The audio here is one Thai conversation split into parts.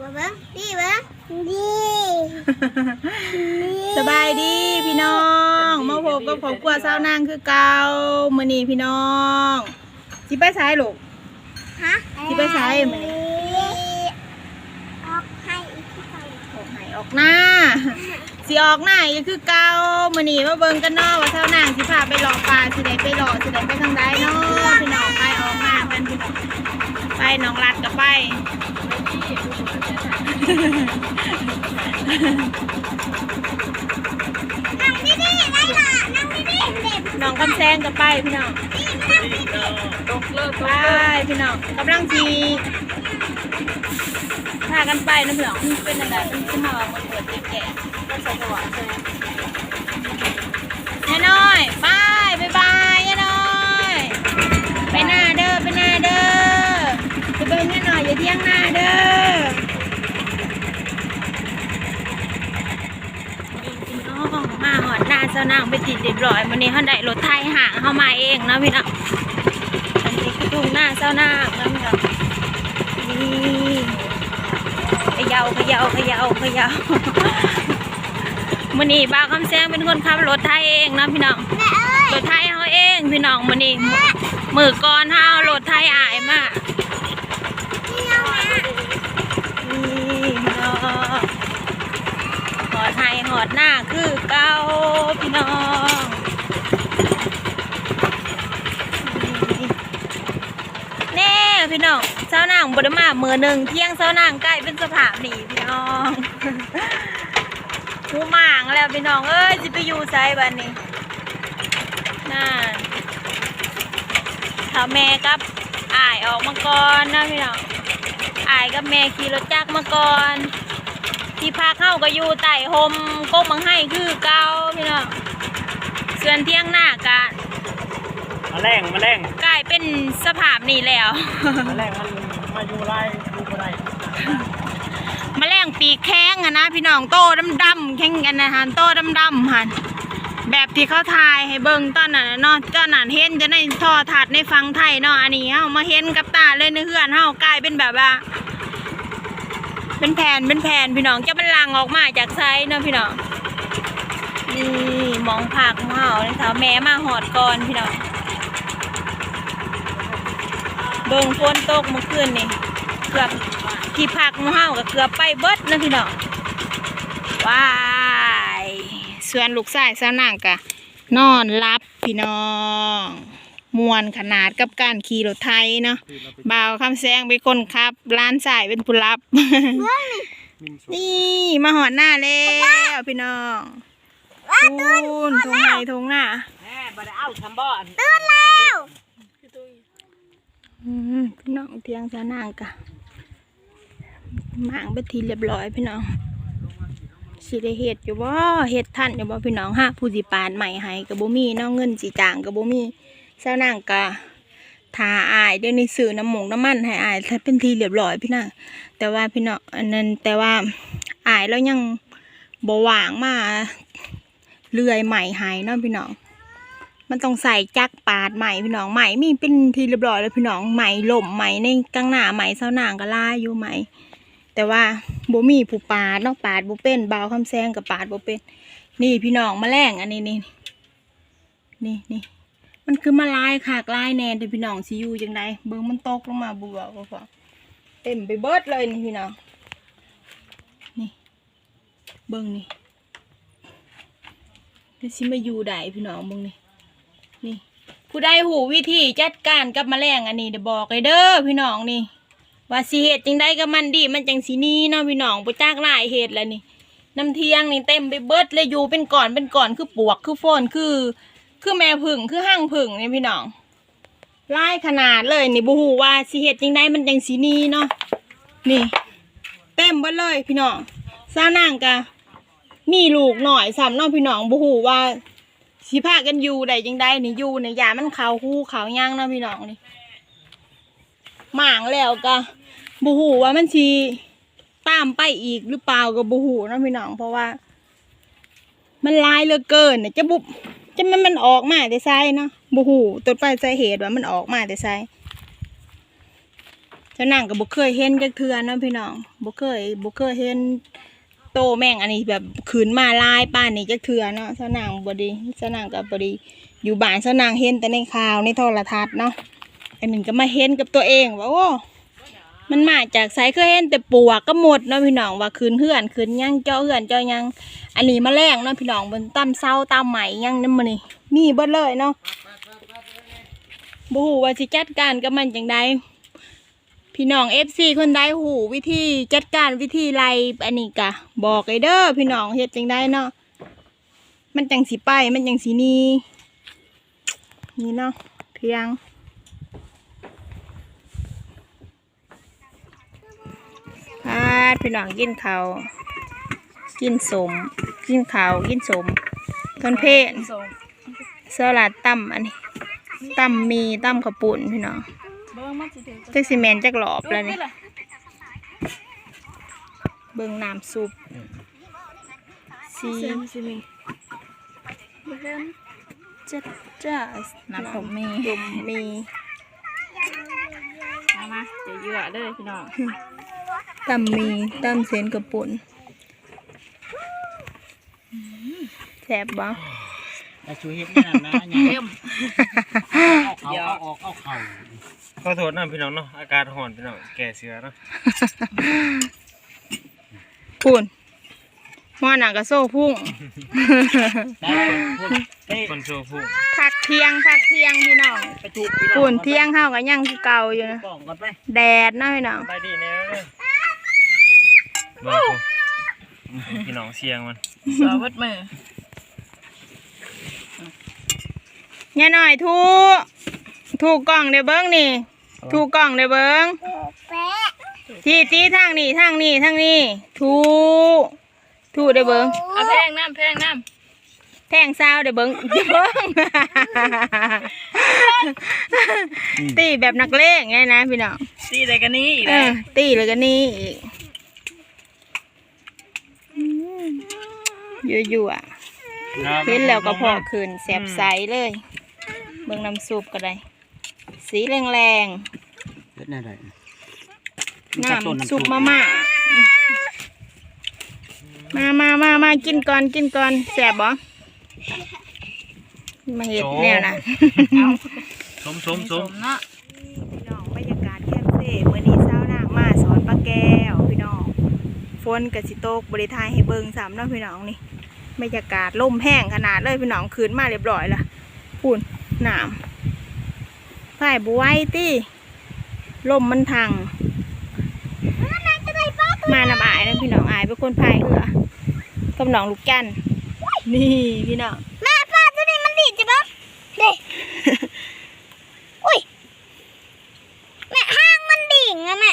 ว่าเบิ้งดีเบิ้งดีสบายดีพี่น้องมาพบกับครอบครัวสาวนางคือเก่ามื้อนี้พี่น้องสิไปสายลูกฮะสิไปไสมื้อนี้ออกให้อีกที่เก่าออกให้ออกหน้าสิออกหน้าอีกคือเก่ามื้อนี้มาเบิ่งกันเนาะว่าสาวนางสิพาไปหลอกปลาสิได้ไปหลอกสิได้ไปทางใดเนาะพี่น้องไปออกหน้ากันพี่น้องไปน้องรัดก็ไป นั่งดีๆได้ล่ะนั่งดีๆเด็กน้องคำแซงก็ไปพี่น้องนั่งดีไปพี่น้องกำลังสีพากันไปนะพี่น้องมันเป็นอะไรมันขึ้นมามันเปิดเจ็บแก่ก็สะดวกใช่ไหมยายน้อยไปบายบายยายน้อยไปหน้าเด้อไปหน้าเด้อจะไปเงี้ยหน่อยอย่าเที่ยงหน้าเด้อพี่น้องมาหอดห น้าเจ้านางไปติดเรียบร้อยวันนี้เขาได้รถไทยห่างเข้ามาเองนะพี่น้องอันนี้คือทุ่งหน้าเจ้าหน้าน้ำกับนี่เขยาเขยาเขยาเขยามันนี่บ้าวคำแซงเป็นคนขับรถไทยเองนะพี่น้องแม่เอ้ยรถไทยเขาเองพี่น้องมันนี่มือก่อนเขาเอารถไทยอายมานี่เอาแม่ นี่พี่น้องห อดหอดหน้าคือเก้าพี่น้องนี่แน่พี่น้องเจ้านางบดมาเมือหนึ่งเที่ยงเจ้านางใกล้เป็นสภาพนี่พี่น้องหูหมางแล้วพี่น้องเอ้ยจะไปอยู่ไซบ้านนี้น่าถ้าแม่กับอายออกมาก่อนนะพี่น้องอายกับแม่ขี่รถจักรมาก่อน ที่พักเข้าก็อยู่ใต้โฮมก้มมังให้คือเก่าพี่น้องส่วนเที่ยงหน้ากะมาแรงมาแรงกลายเป็นสภาพนี้แล้ว มาแรงมันมาอยู่ไรอยู่บ่ไรแมลงปีกแข้งอะนะพี่น้องโตดำๆแข่งกันนะฮะโตดำๆหันแบบที่เขาถ่ายให้เบิ่งตอนนั้นน่ะเนาะตอนนั้นเห็นจะในทอถัดในฟังไทยเนาะอันนี้เฮามาเห็นกับตาเลยในเฮือนเฮากลายเป็นแบบว่า เป็นแผ่นเป็นแผ่นพี่น้องจะมันลังออกมาจากไซเนาะพี่น้องนี่มองผักของเฮาเลยเท้าแม่มาหอดก่อนพี่น้องเบิ่งฝนตกเมื่อคืนนี่เกือบที่พักของเฮาก็เกือบไปเบิดนะพี่น้องว้ายส่วนลูกชายสาวนางกะนอนรับพี่น้อง มวนขนาดกับการขี่รถไทยเนาะบ่าวคำแซงเป็นคนขับร้านสายเป็นผู้รับ นี่มาหอดหน้าแล้วพี่น้องทูนทงไหนทงหน้าแม่บ่ได้เอาทำบ่อนตื่นแล้วอืมพี่น้องเทียงสานางกะหมางไปทีเรียบร้อยพี่น้องสิได้เฮ็ดอยู่บ่เฮ็ดทันอยู่บ่พี่น้องฮะผู้สิปานใหม่ให้กับบ่มีเนาะเงินสิจ้างกับบ่มี สาวนางกะทาอายเดี๋ยวนี้ซื้อน้ำหมงน้ำมันให้อายถ้าเป็นทีเรียบร้อยพี่น้องแต่ว่าพี่น้องอันนั้นแต่ว่าอายแล้วยังบวางมาเลื่อยใหม่ให้เนาะพี่น้องมันต้องใส่จักปาดใหม่พี่น้องใหม่มีเป็นทีเรียบร้อยแล้วพี่น้องใหม่หล่มใหม่ในกลางหน้าใหม่เสาหนางก็ล่าอยู่ใหม่แต่ว่าบ่มีผู้ปาดนอกปาดบ่เป็นเบาวคำแซงกับปาดบ่เป็น นี่พี่น้องมาแมลงอันนี้นี่นี่นี่ มันคือมาลายขากลายแนนแต่พี่น้องสิอยู่จังไดเบิ่งมันตกลงมาบัวบ่พอเต็มไปเบิดเลยนี่พี่น้องนี่เบิ่งนี่เดี๋ยวสิมาอยู่ได้พี่น้องเบิ่งนี่นี่ผู้ใดหูวิธีจัดการกับแมลงอันนี้เดี๋ยวบอกเลยเด้อพี่น้องนี่ ว่าสิเหตุจังได้กับมันดี มันจังสีนี้เนาะพี่น้องไปจ้ากหลายเหตุแล้วนี่น้ำเทียงนี่เต็มไปเบิดเลยอยู่เป็นก่อนเป็นก่อนคือปวกคือโฟนคือ คือแม่ผึ่งคือห้างผึ่งนี่พี่น้องไล่ขนาดเลยนี่บูฮูว่าสิเหตุจังได้มันจังสีนี้เนาะนี่ เต็มเบิดเลยพี่น้องซานางกะมีลูกหน่อยสามน้องพี่น้องบูฮูว่าสิพากันอยู่ได้จังได้นี่อยู่ในยามันขาวคู่ขาวย่างเนาะพี่น้องนี่หมางแล้วก็บูหูว่ามันสิตามไปอีกหรือเปล่าก็บูหูเนาะพี่น้องเพราะว่า มันลายเหลือเกินเนี่ยจะบุ จะมันมันออกมาแต่ไซเนาะบูหูต้นไปลายสาเหตุว่ามันออกมาแต่ไซเจ้านางก็บ่เคยเห็นจักเทื่อเนาะพี่น้องบ่เคยบ่เคยเห็นโตแม่งอันนี้แบบขืนมาลายป้านนี่จักเทื่อเนาะเจ้านางบดีเจ้านางก็บ่ดีอยู่บ้านเจ้านางเห็นแต่ในข่าวในโทรทัศน์เนาะอันนึงก็มาเห็นกับตัวเองว่าโอ้ มันมาจากไสเคยเห็นแต่ปวกก็หมดเนาะพี่น้องว่าคืนเฮือนคืนยังเจ้าเฮือนเจ้ายัง อันนี้มาแรงเนาะพี่น้องบนตำเศร้าตำไหมยังนั่นมันนี่มีเบิดเลยเนาะบูฮูว่าสิจัดการกับมันจังใดพี่น้องเอฟซีคนใดหูวิธีจัดการวิธีไล่อันนี้กะบอกไอเด้อพี่น้องเฮ็ดจังได้เนาะมันจังสีไปมันจังสีนี้นี่เนาะเพียง พาดพี่น้องกินข้าวกินสม กินข้าวกินสมทนเพศสลัดตั้มอันนี้ตั้มมีตั้มขาวปุ่นพี่น้องเบิ่งมันสิถึงจักซีเมนจักหลอบแล้วนี่เบิ่งน้ำซุปสีสิมีเบิ่งจัดจ้าน้ำผมมีตุ่มมีมามาเดี๋ยวเยื่อเด้อพี่น้อง ตั้มมีตั้มเส้นกระปุ่นแซ่บบ่ แต่ชูเฮ็ดนี่นะเนี่ยเข้มเอาเอาออกเอาเข่าขอโทษนะพี่น้องเนาะอากาศร้อนพี่น้องแก่เสือเนาะปุ่นหม้อหนังกระโซ่พุ่ง ได้พูดคนโชว์ผู้พักเที่ยงพักเที่ยงพี่น้องไปจุกปุ่นเที่ยงเข้ากับยังคือเก่าอยู่นะ กล่องก่อนไปแดดเนาะพี่น้อง ไปดีแน่เลยเบิ่งกูพี่น้องเสียงมันสอวัดมือเนี่ยหน่อยทูถูกกล่องเดี๋ยวเบิ้งนี่ ถูกกล่องเดี๋ยวเบิ้งแปะที่ตีทางนี้ทางนี้ทางนี้ถูถูเดี๋ยวเบิ้งเอาแพงน้ำแพงน้แทงซาวเดี๋ยวเบิ้งเดี๋ยวเบิ้งตีแบบนักเลงไงนะพี่น้องำตีอะไรกันนี่เออตีเลยกันนี่อีก ยั่วยั่วๆเห็นแล้วก็พอคืนแสบใสเลย เบิ่งน้ำซุปก็ได้ สีแรงเฮ็ดแน่ได้ๆน้ำซุปมาม่ามามามามากินก่อนกินก่อนแสบบ่มาเห็ดแนวนะสมสมสมเนาะ พี่น้องบรรยากาศแคมเซ่เมื่อนี้เช้านางมาสอนปลาแก้วพี่น้องฝ นกับสิโตกบริทายให้เบิ่งสามเนาะพี่น้องนี่บรรยากาศลมแห้งขนาดเลยพี่น้องคืนมาเรียบร้อยละปุ่นน้ำพ่ายบไหวยตี้ลมมันทังมานำอายนะพี่น้องอายเป็นคนพายเรือกับน้องลูกจันนี่พี่น้องแม่ป้าตัวนี้มันดีดจ้ะบ้างเด็อุ้ยแม่ห้างมันดิ่งอะแม่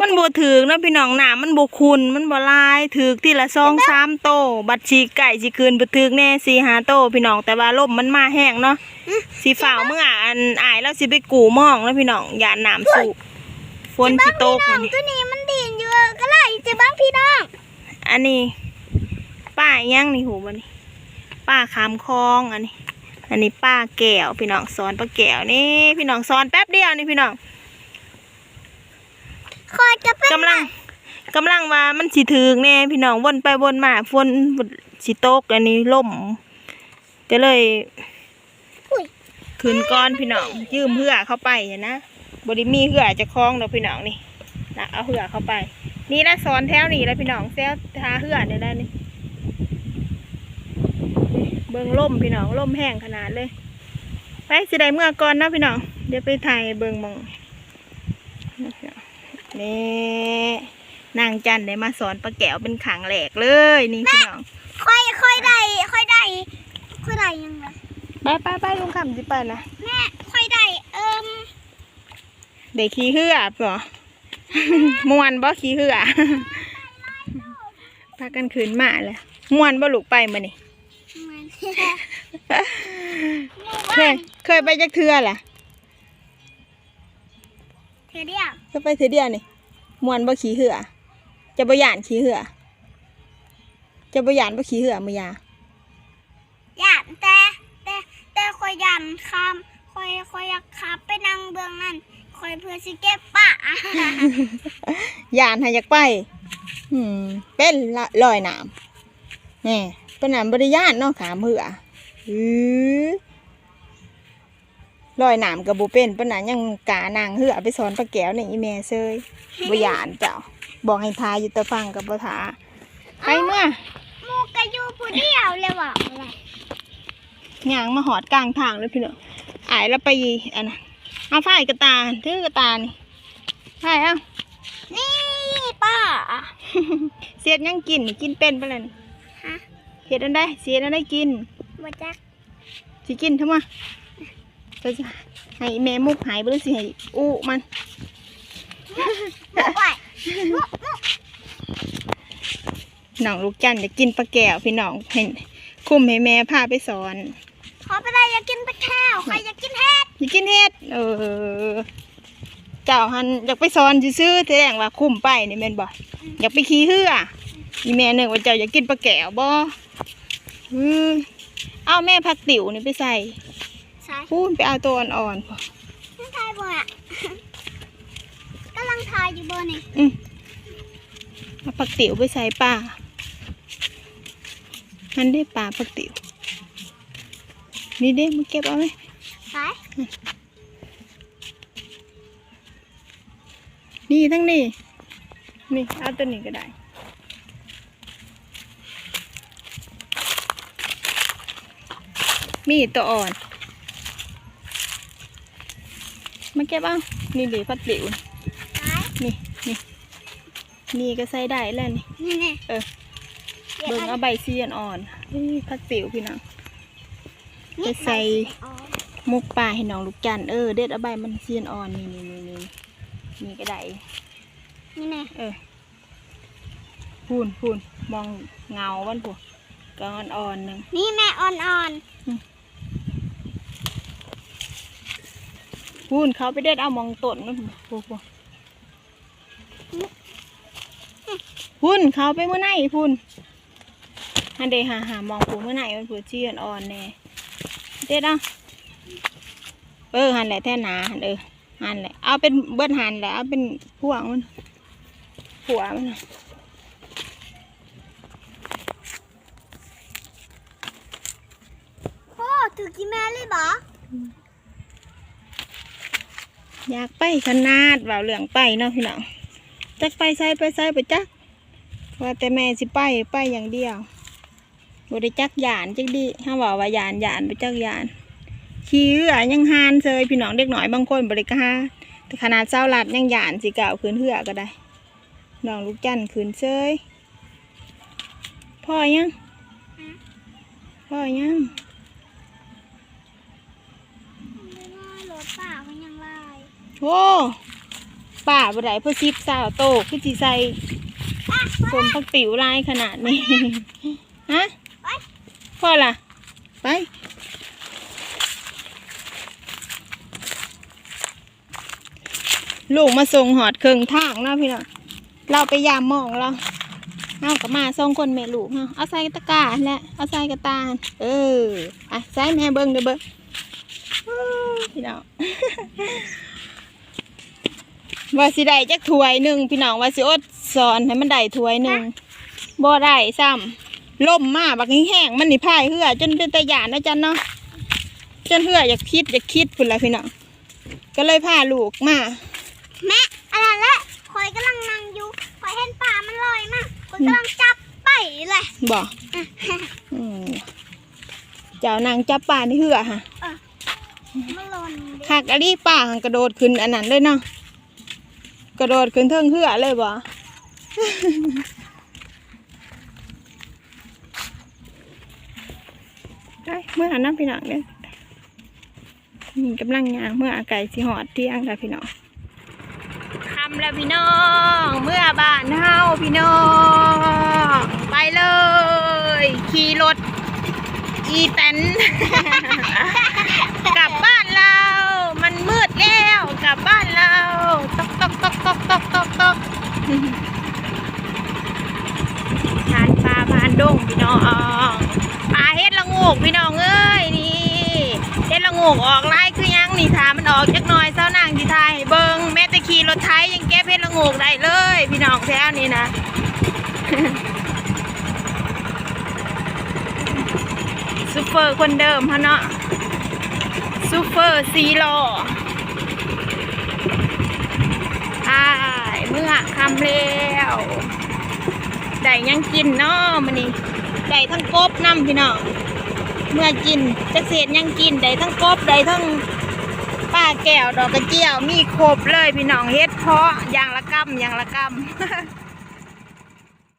มันบถือกนะพี่น้องหนามันบคุณมันบลายถือกทีละซองสามโต บัดชีไก่ชีคืนบถือกแน่สีหาโตพี่น้องแต่ว่าลมมันมาแห้งเนาะสีฝ่าวเมื่ออันอายแล้วสิไปกูหมองแล้วพี่น้องอย่าหนามสูบฝนสิโตกน้องนี่ตัวนี้มันดิ่งอยู่ก็เลยจ้ะบ้างพี่น้องอันนี้ ป้าย่างนี่หูมันนี่ป้าคามคลองอันนี้ อันนี้ป้าแก้วพี่น้องสอนป้าแก้วนี่พี่น้องสอนแป๊บเดียวนี่พี่น้อง คอยจะเป็นกำลังกำลังว่ามันสิถึงแน่พี่น้องวนไปวนมาฝนสิตกอันนี้ล่มจะเลยขึ้นก้อนพี่น้องยืมเหือเข้าไปเห็นนะบริมีเหือจะคล้องเด้อพี่น้องนี่นะเอาเหือเข้าไป นี่ละสอนแถวนี่แล้วพี่น้องแถวทาเหือเนี่ยได้นี่นี่เบิ่งล่มพี่น้องล่มแห้งขนาดเลย ไปสิได้เมื่อก่อนนะพี่น้องเดี๋ยวไปถ่ายเบิ่งหมอง นี่นางจันได้มาสอนปลาแก้วเป็นขังแหลกเลยนี่พี่น้องคอยคอยได้คอยได้คอยได้ยังไงไปไปไปลุงคำสิไปนะแม่คอยได้เอิ่มเด็กขี้เหือปะมวนบ่ขี้เหือพากันขืนมาเลยมวนบ่ลูกไปมานี่เหมือนเคยเคยไปจักเทือล่ะ เธอเดียวเคยไปเทือเดียวนี่มวนบ่ขี้เหือ จะบ่ยานขี้เหือ จะบ่ยานบ่ขี้เหือมือยาอยากแต่แต่แต่คอยยันคำคอยคอยอยากขับไปนั่งเบื้องนั่นคคอยเพื่อสิเก็บป่ายานให้อยากไปอืมเป็นละลอยน้ำนี่เป็นน้ำบริยานเนาะขามเหืออือ ลอยน้ำกับบุเป็นเป็นนั้นยังกานางเหือไปสอนปลาแก้วในอีเมเซยบยานเจ้าบอกให้ทาอยู่แตะฟังกับบ่ทาไปเมื่อหมูกระยูผู้เดียวเลยบอกอะไรย่างมาหอดกลางทางเลยพี่เนาะอายแล้วไปอันน่ะเอาฝ้ายกระตาถือกระตานี่ฝ้ายเอ้านี่ป้าเสียดยังกินนี่กินเป็นปะเลยนี่ฮะเห็ดอันได้เสียดอันได้กินบ่จักสิกินทำไม จะจะให้แม่มุกหายไปหรือสิให้อู้มันมุกไว้น้องลูกจันจะกินปลาแก้วพี่น้องเห็นคุมให้แม่พาไปสอน ขอไปได้อยากกินปลาแก้วใครอยากกินเห็ดอยากกินเห็ดเออเจ้าหันอยากไปสอนซื้อๆแสดงว่าคุมไปนี่แม่นบ่อยากไปขี่เหืออีแม่นึกว่าเจ้าอยากกินปลาแก้วบ่อือเอาแม่ผักติ๋วนี่ไปใส่ ใช่พูนไปเอาตัวอ่อนๆพอไม่ทายบ่อะกำลังทายอยู่เบอร์นี่อืมเอาผักติ๋วไปใส่ป่ามันได้ปลาผักติ๋วนี่เด้มาเก็บเอาไหมใช่นี่ทั้งนี้นี่เอาตัวนี้ก็ได้มีตัวอ่อน มาเก็บเอานี่เดี๋ยวผักติ๋วใช่นี่นี่นี่ก็ใส่ได้แล้วนี่นี่ไงเออเบิ่งเอาใบเสียนอ่อนนี่ผักติ๋วพี่น้องไปใส่อ๋อมุกปลาให้น้องลูกจันทร์เออเด็ดเอาใบมันเสียนอ่อนนี่นี่นี่นี่นี่ก็ได้นี่ไงเออพูนพูนมองเงาวันผัวก็อ่อนๆหนึ่งนี่แม่อ่อน พูนเขาไปเด็ดเอามองต้นนั่นผัวผัวพูนเขาไปเมื่อไหร่พูนฮันเดหาหามองผูเมื่อไหร่มันผัวเชียนอ่อนแน่เด็ดเอาเออหันแหละแท่หนาหันเออหันแหละเอาเป็นเบิดหันแหละเอาเป็นพวงมันผัวมันน่ะๆโอ้ถือกี่แม่เลยบ่ อยากไปขนาดว่าเหลืองไปเนาะพี่น้องจักไปใส่ไปใส่ไปจักว่าแต่แม่สิไปไปอย่างเดียวบริจักยานจักดีถ้าบอกว่ายานยานไปจักยานขี่เรือยังหานเซยพี่น้องเด็กหน่อยบางคนบริกาแต่ขนาดเศร้าลัดยังยานสิเก่าวคืนเหือก็ได้น้องลูกจันคืนเซยพ่อยังพ่อยัง โอ้ป่าบ่ได้เพื่อซิบสาวโตคือสิใส่สมพักติ๋วลายขนาดนี้ ฮะพ่อล่ะ ไปลูกมาส่งหอดเครื่องทางเนาะพี่น้องเราไปยามมองเราเอากลับมาสองคนแม่ลูกเนาะเอาใส่ตะกร้าแหละ เอาใส่กระตาเอออะใส่แม่เบิ้งเด้อเบิ้งอู้พี่น้อง ว่าสิได้จักถ้วยหนึ่งพี่น้องว่าสิอดสอนให้มันได้ถ้วยหนึ่งบ่ได้ซ้ำล่มมาบักแห้งๆมันนี่พายเหือจนเป็นตะยานนะจันเนาะจนเหืออยากคิดอยากคิดพุ่นละพี่น้องก็เลยพาลูกมาแม่อะไรละคอยกำลังนั่งอยู่คอยเห็นป่ามันลอยมาคอยกำลังจับไปเลยบอกอืมเจ้านางจับป่าในเหือฮะมันหล่นดิหักอันนี้ป่าหันกระโดดขึ้นอันนั้นเลยเนาะ กระโดดขึ้นเทิงเหือเลยบ่ได้เมื่อหันน้ำพี่น้องเนี่ยนี่กำลังย่างเมื่ออาไก่สิหอดเที่ยงค่ะพี่น้องคำแล้วพี่น้อง เมื่อบ้านเฮาพี่น้อง ไปเลย ขี่รถอีแตนกลับบ้านเรา มันมืดแล้ว กลับบ้านเรา ตกตก ตกตกตกตกตกทานปลาพานดงพี่น้องปลาเฮ็ดละโงกพี่น้องเอ้ยนี่เฮ็ดละละโงกออกไล่คือยังนี่ถามมันออกจักหน่อยเจ้านางที่ไทยเบิงแม้แต่ขี่รถไถยังเก็บเห็ดละโงกได้เลย พี่น้องแถวนี้นะซูเปอร์คนเดิมฮะเนาะซูเปอร์ซีโร่อ้าย เมื่อคำแล้วได้ยังกินเนาะมันนี่ได้ทั้งกบน้ำพี่น้องเมื่อกินจะเศษยังกินได้ทั้งกบได้ทั้งป้าแก้วดอกกระเจียวมีครบเลยพี่น้องเฮ็ดเพาะอย่างละกำอย่างละกำ